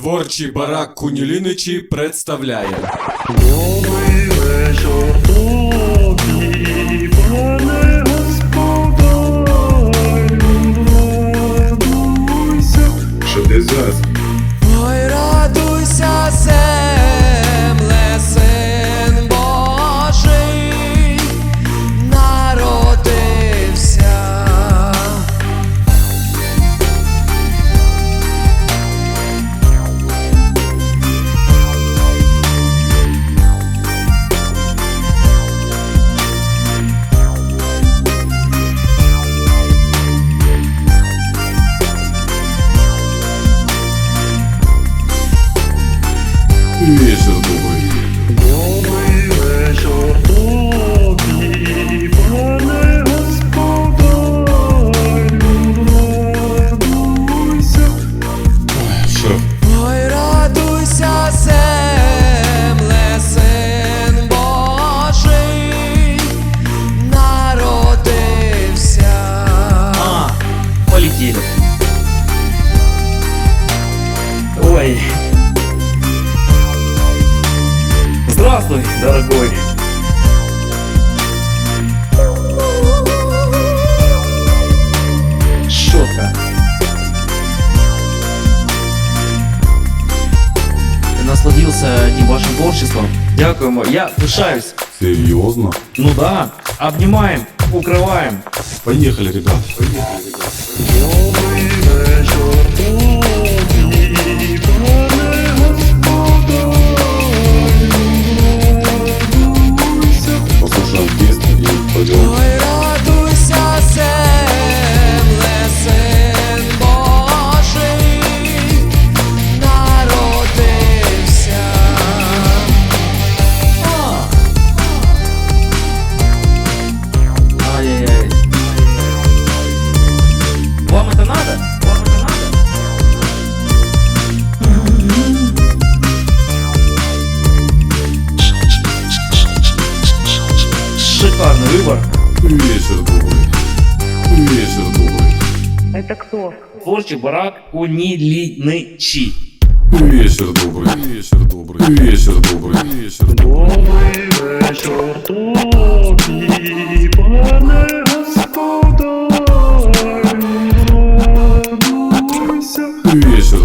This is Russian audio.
Творчий барак Куніліничі представляє Добрий вечір Вечір добрий. Здравствуй, дорогой. Щетка. Насладился вашим творчеством? Дякуємо, я пишаюсь. серйозно? Ну да, обнимаем, укрываем. Поїхали, ребят. Добрий взрыва Рюмельса с Гугой. Рюмельса. Это кто? Творчий барак Унилинычи. Вечер добрый, вечер добрый, вечер добрый, вечер добрый. Вечер, добрый, пане Господа, радуйся. Вечер